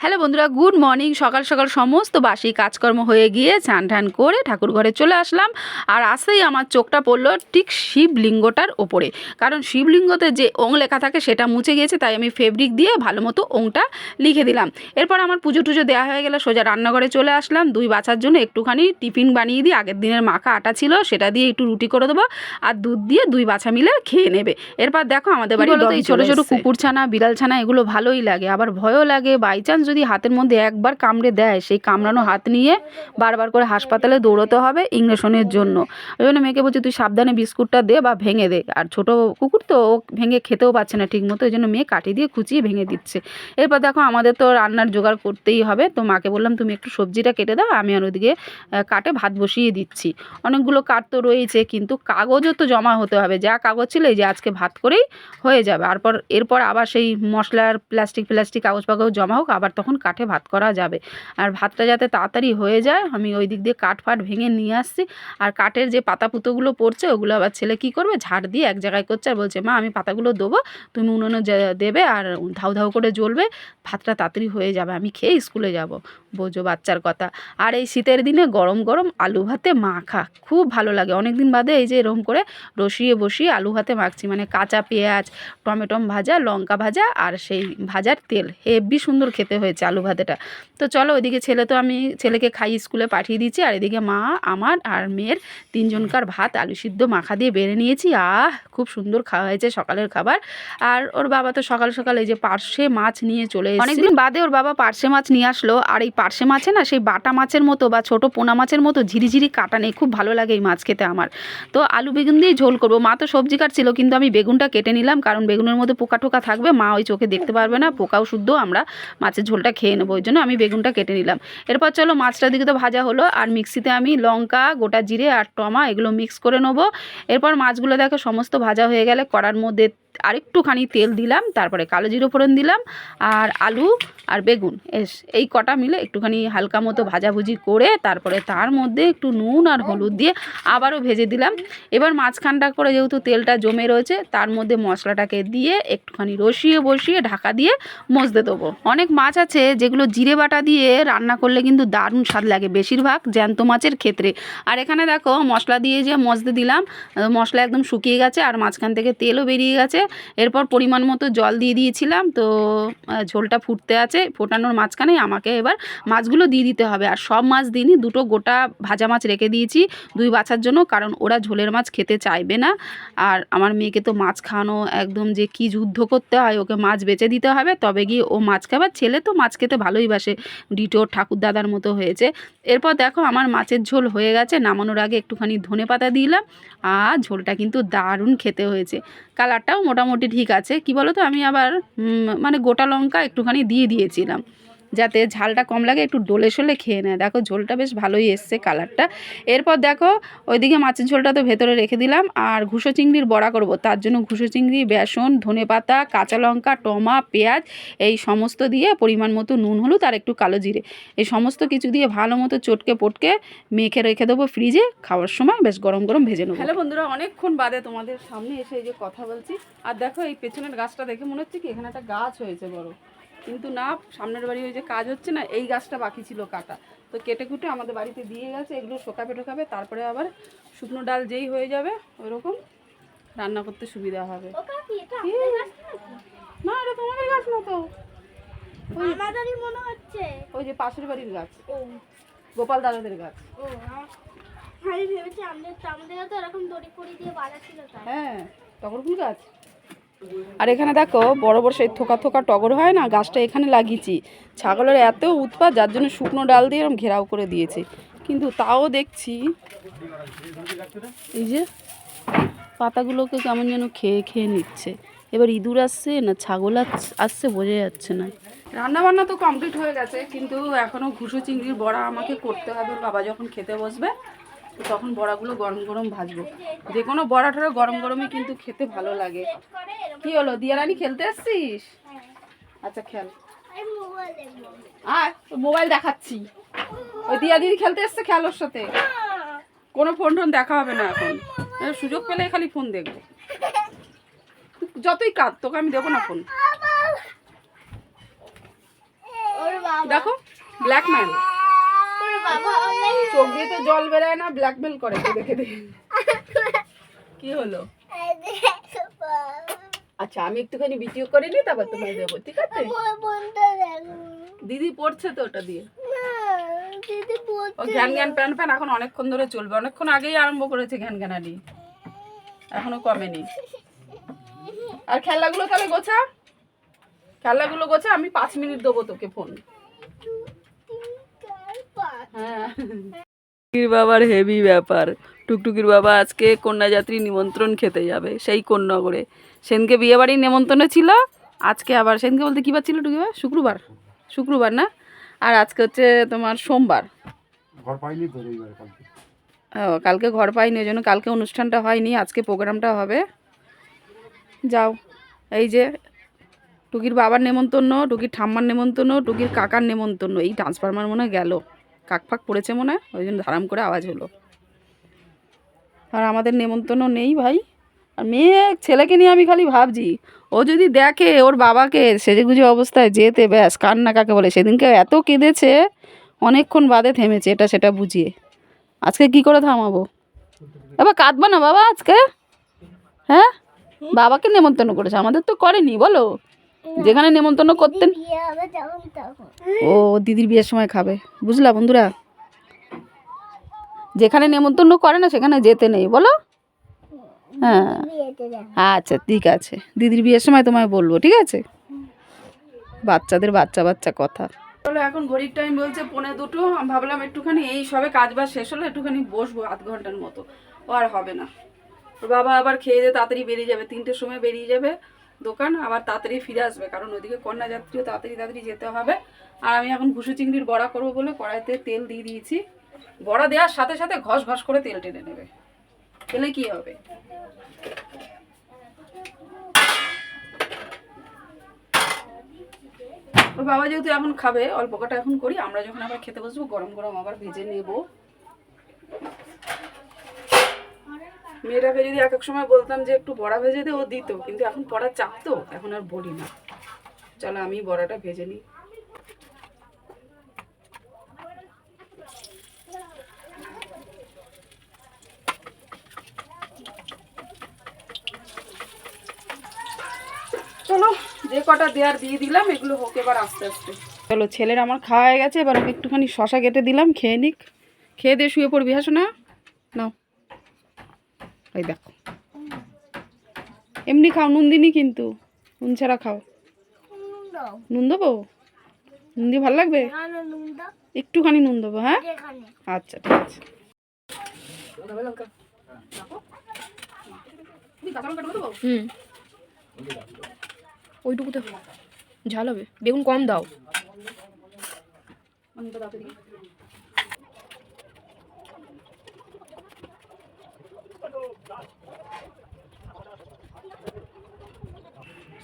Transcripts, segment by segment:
Hello বন্ধুরা good morning. সকাল সকাল সমস্ত বাসি কাজকর্ম হয়ে গিয়ে চান ঠান করে ঠাকুর ঘরে চলে আসলাম। আর আসতেই আমার চোখটা পড়ল ঠিক শিবলিঙ্গটার ওপরে। কারণ শিবলিঙ্গতে যে ওং লেখা থাকে সেটা মুছে গিয়েছে তাই আমি ফেব্রিক দিয়ে ভালো মতো ওংটা লিখে দিলাম। এরপর আমার পুজো টুজো দেওয়া হয়ে গেলে সোজা রান্নাঘরে চলে আসলাম। দুই বাচ্চার জন্য একটুখানি টিফিন বানিয়ে দিই। আগের দিনের মাখা আটা ছিল সেটা দিয়ে একটু রুটি করে দেবো। আর দুধ দিয়ে দুই বাচ্চা মিলে খেয়ে নেবে। এরপর দেখো আমাদের বাড়ি এই এই ছোটো ছোটো কুকুর ছানা বিড়াল ছানা এগুলো ভালোই লাগে। আবার ভয়ও লাগে বাই চান্স যদি হাতের মধ্যে একবার কামড়ে দেয়, সেই কামড়ানো হাত নিয়ে বারবার করে হাসপাতালে দৌড়তে হবে ইংরেশনের জন্য। ওই জন্য মেয়েকে বলছি, তুই সাবধানে বিস্কুটটা দে বা ভেঙে দে। আর ছোটো কুকুর তো ও ভেঙে খেতেও পাচ্ছে না ঠিক মতো ওই জন্য মেয়ে কাঠি দিয়ে কুচিয়ে ভেঙে দিচ্ছে। এরপর দেখো আমাদের তো রান্নার জোগাড় করতেই হবে। তো মাকে বললাম, তুমি একটু সবজিটা কেটে দাও, আমি আর ওদিকে কাটে ভাত বসিয়ে দিচ্ছি। অনেকগুলো কাঠ তো রয়েছে, কিন্তু কাগজও তো জমা হতে হবে। যা কাগজ ছিল, এই যে আজকে ভাত করেই হয়ে যাবে। তারপর, এরপর আবার সেই মশলার প্লাস্টিক প্লাস্টিক কাগজ ফাগজ জমা হোক, আবার তখন কাঠে ভাত করা যাবে। আর ভাতটা যাতে তাড়াতাড়ি হয়ে যায়, আমি ওই দিক দিয়ে কাঠ ফাট ভেঙে নিয়ে আসছি। আর কাঠের যে পাতা পুতোগুলো পড়ছে, ওগুলো আবার ছেলে কী করবে? ঝাড় দিয়ে এক জায়গায় করছে আর বলছে, মা, আমি পাতাগুলো দেবো তুমি উনুনে দেবে আর ধাউ ধাউ করে জ্বলবে, ভাতটা তাড়াতাড়ি হয়ে যাবে, আমি খেয়ে স্কুলে যাব। বোঝো বাচ্চার কথা। আর এই শীতের দিনে গরম গরম আলু ভাতে মাখা খুব ভালো লাগে। অনেক দিন বাদে এই যে এরকম করে রসিয়ে বসিয়ে আলু ভাতে মাখছি মানে কাঁচা পেঁয়াজ, টমেটম ভাজা, লঙ্কা ভাজা আর সেই ভাজার তেল। হেব্বি সুন্দর খেতে হয়েছে আলু ভাতেটা। তো চলো ওইদিকে ছেলে তো আমি ছেলেকে খাই, স্কুলে পাঠিয়ে দিচ্ছি। আর এদিকে মা, আমার আর মেয়ের তিনজনকার ভাত আলু সিদ্ধ মাখা দিয়ে বেড়ে নিয়েছি। আহ, খুব সুন্দর খাওয়া হয়েছে সকালের খাবার। আর ওর বাবা তো সকাল সকাল এই যে পার্শে মাছ নিয়ে চলে অনেকদিন বাদে ওর বাবা পার্শে মাছ নিয়ে আসলো। আর এই পার্শে মাছে না সেই বাটা মাছের মতো বা ছোট পোনা মাছের মতো ঝিরিঝিরি কাটা নেই। খুব ভালো লাগে এই মাছ খেতে আমার। তো আলু বেগুন দিয়েই ঝোল করব। মা তো সবজি কাটছিল, কিন্তু আমি বেগুনটা কেটে নিলাম। কারণ বেগুনের মধ্যে পোকা টোকা থাকবে, মা ওই চোখে দেখতে পারবে না। পোকাও শুদ্ধ, আমরা মাছের ঝোলটা খেয়ে নেব, ওই জন্য আমি বেগুনটা কেটে নিলাম। এরপর চলো মাছটার দিকে তো ভাজা হলো, আর মিক্সিতে আমি লঙ্কা, গোটা জিরে আর টমা এগুলো মিক্স করে নেব। এরপর মাছগুলো দেখো সমস্ত ভাজা হয়ে গেলে কড়ার মধ্যে আরেকটুখানি তেল দিলাম, তারপরে কালো জিরো ফোড়ন দিলাম, আর আলু আর বেগুন। এস, এই কটা মিলে একটুখানি হালকা মতো ভাজাভুজি করে তারপরে তার মধ্যে একটু নুন আর হলুদ দিয়ে আবারও ভেজে দিলাম। এবার মাঝখানটা করে যেহেতু তেলটা জমে রয়েছে, তার মধ্যে মশলাটাকে দিয়ে একটুখানি রসিয়ে বসিয়ে ঢাকা দিয়ে মজতে দেবো। অনেক মাছ আছে যেগুলো জিরে বাটা দিয়ে রান্না করলে কিন্তু দারুণ স্বাদ লাগে বেশিরভাগ জ্যান্ত মাছের ক্ষেত্রে। আর এখানে দেখো মশলা দিয়ে যে মজতে দিলাম, মশলা একদম শুকিয়ে গেছে, আর মাঝখান থেকে তেলও বেরিয়ে গেছে। এরপর পরিমাণ মতো জল দিয়ে দিয়েছিলাম, তো ঝোলটা ফুটতে আছে, ফোটানোর মাঝখানে আমাকে এবার মাছগুলো দিয়ে দিতে হবে। আর সব মাছ দিনই দুটো গোটা ভাজা মাছ রেখে দিয়েছি দুই বাছার জন্য, কারণ ওরা ঝোলের মাছ খেতে চাইবে না। আর আমার মেয়েকে তো মাছ খাওয়ানো একদম যে কি যুদ্ধ করতে হয়, ওকে মাছ বেচে দিতে হবে, তবে গিয়ে ও মাছ খাবার ছেলে তো মাছ খেতে ভালোই বাসে। ডিটোর ঠাকুর দাদার মতো হয়েছে। এরপর দেখো আমার মাছের ঝোল হয়ে গেছে, নামানোর আগে একটুখানি ধনে পাতা দিলাম, আর ঝোলটা কিন্তু দারুণ খেতে হয়েছে। কালারটাও মোটামুটি ঠিক আছে। কি বলো তো আমি আবার মানে গোটা লঙ্কা একটুখানি দিয়ে দিয়েছিলাম। যাতে ঝালটা কম লাগে, একটু ডোলে শোলে খেয়ে নেয়। দেখো, ঝোলটা বেশ ভালোই এসছে কালারটা। এরপর দেখো, ওইদিকে মাছের ঝোলটা তো ভেতরে রেখে দিলাম। আর ঘুষো চিংড়ির বড়া করব। তার জন্য ঘুষো চিংড়ি, বেসন, ধনে পাতা, কাঁচা লঙ্কা, টমা, পেঁয়াজ, এই সমস্ত দিয়ে পরিমাণ মতো নুন, হলুদ আর একটু কালো জিরে। এই সমস্ত কিছু দিয়ে ভালো মতো চটকে পটকে মেখে রেখে দেবো ফ্রিজে। খাওয়ার সময় বেশ গরম গরম ভেজে নেব। হ্যালো বন্ধুরা, অনেকক্ষণ বাদে তোমাদের সামনে এসে এই যে কথা বলছি। আর দেখো, এই পেছনের গাছটা দেখে মনে হচ্ছে কি, এখানে একটা গাছ হয়েছে বড়। কিন্তু না সামনের বাড়ি ওই যে কাজ হচ্ছে না এই গাছটা বাকি ছিল কাটা। তো কেটে কুটে আমাদের বাড়িতে দিয়ে গেছে এগুলো শোকাবে টোকাবে তারপরে আবার শুকনো ডাল যেই হয়ে যাবে ওইরকম রান্না করতে সুবিধা হবে? না এটা তোমাদের গাছ না তো। ওই আমাদেরই মনে হচ্ছে। ওই যে পাশের বাড়ির গাছ। গোপাল দাদাদের গাছ। ও আমি ভেবেছি আমাদের আমাদের তো এরকম দড়ি ফড়ি দিয়ে বাঁধা ছিল হ্যাঁ টগর ফুল গাছ। আর এখানে দেখো, বড় বড় সেই থোকা থোকা টগর হয় না, গাছটা এখানে লাগিয়েছি। ছাগলের এত উৎপাত, যার জন্য শুকনো ডাল দিয়ে এরকম ঘেরাও করে দিয়েছে। কিন্তু তাও দেখছি, এই যে পাতাগুলোকে কেমন যেন খেয়ে খেয়ে নিচ্ছে। এবার ইঁদুর আসছে না ছাগল আস- আসছে বোঝা যাচ্ছে না। রান্না বান্না তো কমপ্লিট হয়ে গেছে, কিন্তু এখনও ঘুষো চিংড়ির বড়া আমাকে করতে হবে। বাবা যখন খেতে বসবে তো তখন বড়াগুলো গরম গরম ভাজবো। যে কোনো বড়া টড়া গরম গরমই কিন্তু খেতে ভালো লাগে। কি হলো? দিয়ারানি খেলতে আসছিস? আচ্ছা খেল। আমি মোবাইল দেখাচ্ছি। ওই দিয়া দিদি খেলতে এসছে খেল ওর সাথে। কোনো ফোন টোন দেখা হবে না এখন। সুযোগ পেলে খালি ফোন দেখব। যতই কাঁদ তোকে আমি দেবো না ফোন। দেখো ব্ল্যাক online চোখ দিয়ে তো জল বেরোয় না ব্ল্যাকমেল করে কেঁদে কেঁদে কি হলো? আচ্ছা আমি একটুখানি ভিডিও করে নিই, তারপর তোমায় দেবো, ঠিক আছে? দেখো দিদি পড়ছে তো ওটা দিয়ে। ও ঘ্যান ঘ্যান প্যান প্যান এখন অনেকক্ষণ ধরে চলবে, অনেকক্ষণ আগেই আরম্ভ করেছে ঘ্যান ঘ্যানানি। এখনও কমেনি। আর খেলাগুলো তাহলে গোছা? খেলাগুলো গোছা, আমি পাঁচ মিনিট দেবো তোকে ফোন হ্যাঁ টুকির বাবার হেভি ব্যাপার। টুকটুকির বাবা আজকে কন্যাযাত্রী নিমন্ত্রণ খেতে যাবে সেই কোন্নগরে। সেনকে বিয়ে বাড়ির নেমন্তন্ন ছিল আজকে আবার সেনকে বলতে কী বার ছিল টুকিবার শুক্রবার। শুক্রবার না? আর আজকে হচ্ছে তোমার সোমবার। ও কালকে ঘর পাইনি ওই জন্য কালকে অনুষ্ঠানটা হয়নি আজকে প্রোগ্রামটা হবে। যাও এই যে টুকির বাবার নেমন্তন্ন টুকির ঠাম্মার নেমন্তন্ন টুকির কাকার নেমন্তন্ন এই ট্রান্সফার্মার মনে গেল। কাক ফাক পড়েছে মনে হয়, ওই জন্য ধারাম করে আওয়াজ হলো। আর আমাদের নেমন্তন্ন নেই ভাই। আর মেয়ে, ছেলেকে নিয়ে আমি খালি ভাবছি, ও যদি দেখে ওর বাবাকে সেজে গুজে অবস্থায় যেতে, ব্যাস, কান্না কাকে বলে? সেদিনকে এত কেঁদেছে, অনেকক্ষণ বাদে থেমেছে, এটা সেটা বুঝিয়ে। আজকে কি করে থামাবো? এবার কাঁদবা না বাবা আজকে? হ্যাঁ? বাবাকে নেমন্তন্ন করেছে, আমাদের তো করেনি, বলো। যেখানে নেমন্তন্ন করতেন ও দিদির বিয়ের সময় খাবে। বুঝলা বন্ধুরা? যেখানে নেমন্তন্ন করে না সেখানে যেতে নেই বলো? হ্যাঁ। আচ্ছা ঠিক আছে। দিদির বিয়ের সময় তোমায় বলব ঠিক আছে? বাচ্চাদের বাচ্চা বাচ্চা কথা। চলো এখন ঘড়ির টাইম বলছে পৌনে দুটো। আমি ভাবলাম একটুখানি এই সবে কাজ বাজ শেষ হলো একটুখানি বসবো আধ ঘণ্টার মতো। ও আর হবে না। ওর বাবা আবার খেয়ে দিয়ে তাড়াতাড়ি বেরিয়ে যাবে। তিনটের সময় বেরিয়ে যাবে। দোকান, আবার তাড়াতাড়ি ফিরে আসবে। কারণ ওদিকে কন্যা যাত্রীও তাড়াতাড়ি তাড়াতাড়ি যেতে হবে। আর আমি এখন ঘুষু চিংড়ির বড়া করব বলে কড়াইতে তেল দিয়ে দিয়েছি। বড়া দেওয়ার সাথে সাথে ঘস ঘস করে তেল টেনে নেবে। তেলে কি হবে? ওর বাবা যেহেতু এখন খাবে অল্প কটা এখন করি, আমরা যখন আবার খেতে বসবো, গরম গরম আবার ভেজে নেব। মেয়েটাকে যদি এক এক সময় বলতাম যে একটু বড়া ভেজে দে, ও দিত। কিন্তু এখন পড়া চাপ তো, এখন আর বলি না। চলো, আমি বড়াটা ভেজে নিই। চলো, যে কটা দেওয়ার দিয়ে দিলাম, এগুলো হোক এবার আস্তে আস্তে। চলো, ছেলের আমার খাওয়া হয়ে গেছে, এবার ওকে একটুখানি শশা কেটে দিলাম, খেয়ে নিক। খেয়ে দিয়ে শুয়ে পড়বি হাসো না নাও। এই দেখো। এমনি খাও নুন দিনি কিন্তু। নুন ছাড়া খাও। নুন দেবো? নুন দিয়ে ভালো লাগবে? আনো নুন দাও। একটুখানি নুন দেবো হ্যাঁ? আচ্ছা ঠিক আছে। হুম। ওইটুকুতে ঝাল হবে। বেগুন কম দাও।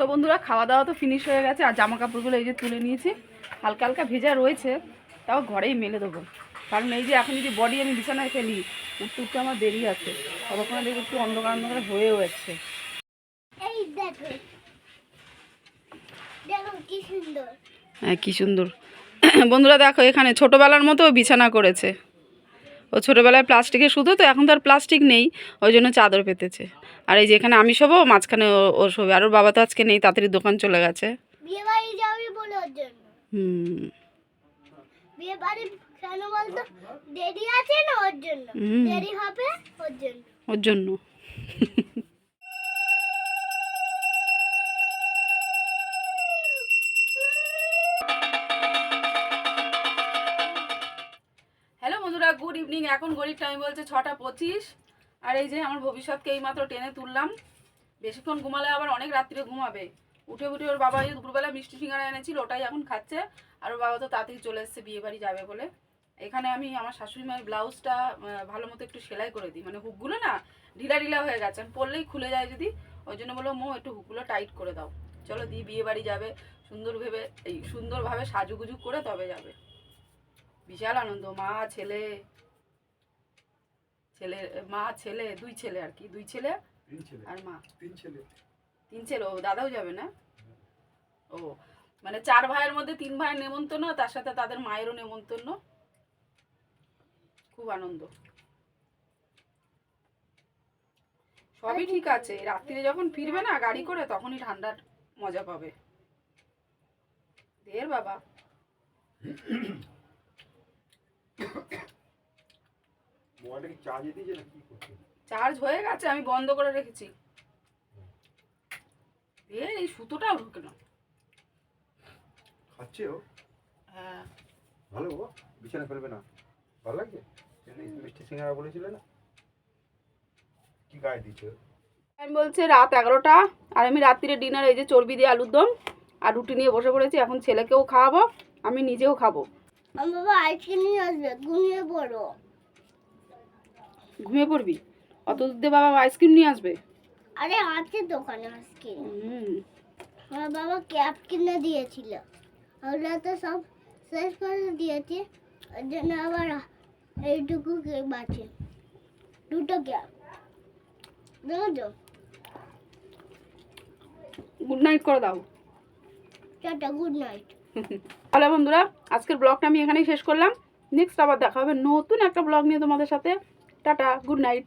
সো বন্ধুরা খাওয়া দাওয়া তো ফিনিশ হয়ে গেছে আর জামা কাপড়গুলো এই যে তুলে নিয়েছি। হালকা হালকা ভেজা রয়েছে তাও ঘরেই মেলে দেবো। কারণ এই যে এখন যদি বডি আমি বিছানায় ফেলি উঠতে উঠতে আমার দেরি আছে। ততক্ষণে দেখব একটু অন্ধকার অন্ধকার হয়েও যাচ্ছে হ্যাঁ কী সুন্দর। বন্ধুরা দেখো এখানে ছোটোবেলার মতো বিছানা করেছে। ও ছোটোবেলায় প্লাস্টিকে শুধু তো এখন তো আর প্লাস্টিক নেই ওই জন্য চাদর পেতেছে। আর এই যে এখানে আমি শোবো মাঝখানে ও- শোবে। আর ওর বাবা তো আজকে নেই তাড়াতাড়ি দোকান চলে গেছে। বিয়ে বাড়ি যাবি বলে ওর জন্য। হুম। বিয়ে বাড়ি কেন বলতো? দেরি আছে না ওর জন্য? দেরি হবে ওর জন্য। ওর জন্য। হ্যালো বন্ধুরা গুড ইভিনিং। এখন ঘড়ির টাইম বলছে ছটা পঁচিশ। আর এই যে আমার ভবিষ্যৎকে এইমাত্র টেনে তুললাম। বেশিক্ষণ ঘুমালে আবার অনেক রাত্রে ঘুমাবে। উঠে উঠে ওর বাবা এই দুপুরবেলা মিষ্টি সিঙ্গারা এনেছিল, ওটাই এখন খাচ্ছে। আর ওর বাবা তো তাড়াতাড়ি চলে এসছে, বিয়ে বাড়ি যাবে বলে। এখানে আমি আমার শাশুড়ি মায়ের ব্লাউজটা ভালো মতো একটু সেলাই করে দিই। মানে হুকগুলো না ঢিলা ঢিলা হয়ে গেছে। পরলেই খুলে যায় যদি। ওই জন্য বলল, মো, একটু হুকগুলো টাইট করে দাও। চলো দি, বিয়ে বাড়ি যাবে। সুন্দর ভেবে, এই সুন্দরভাবে সাজুগুজু করে তবে যাবে। বিশাল আনন্দ, মা, ছেলে। ছেলে মা ছেলে দুই ছেলে আর কি দুই ছেলে আর মা। তিন ছেলে। তিন ছেলে ও দাদাও যাবে না? ও মানে চার ভাইয়ের মধ্যে তিন ভাইয়ের নেমন্তন্ন তার সাথে তাদের মায়েরও নেমন্তন্ন। খুব আনন্দ। সবই ঠিক আছে রাত্রিরে যখন ফিরবে না গাড়ি করে তখনই ঠান্ডার মজা পাবে। দের বাবা। মোবাইলটা কি চার্জে দিয়েছে না কি করছে? চার্জ হয়ে গেছে আমি বন্ধ করে রেখেছি। এ এই সুতোটাও ঢুকে না। খাচ্ছে ও? হ্যাঁ। ভালো ও বিছানা ফেলবে না। ভালো লাগছে? মিষ্টি সিঙ্গারা বলেছিলে না? কি গায়ে দিচ্ছে? আমি বলছে রাত এগারোটা আর আমি রাত্রিরে ডিনার এই যে চর্বি দিয়ে আলুর দম আর রুটি নিয়ে বসে পড়েছি এখন ছেলেকেও খাওয়াবো আমি নিজেও খাব। আমার বাবা আইসক্রিম নিয়ে আসবে ঘুমিয়ে পড়ো। ঘুমিয়ে পড়বি? অত দূর দিয়ে বাবা আইসক্রিম নিয়ে আসবে। আরে আছে দোকানে আইসক্রিম। হুম। আমার বাবা ক্যাপ কিনে দিয়েছিল। ওগুলো তো সব শেষ করে দিয়েছে। ওর জন্য আবার এইটুকু কেক বাঁচে দুটো ক্যাপ বুঝো গুড নাইট করে দাও। টাটা গুড নাইট তাহলে বন্ধুরা আজকের ব্লগটা আমি এখানেই শেষ করলাম। নেক্সট আবার দেখা হবে নতুন একটা ব্লগ নিয়ে তোমাদের সাথে। Tata good night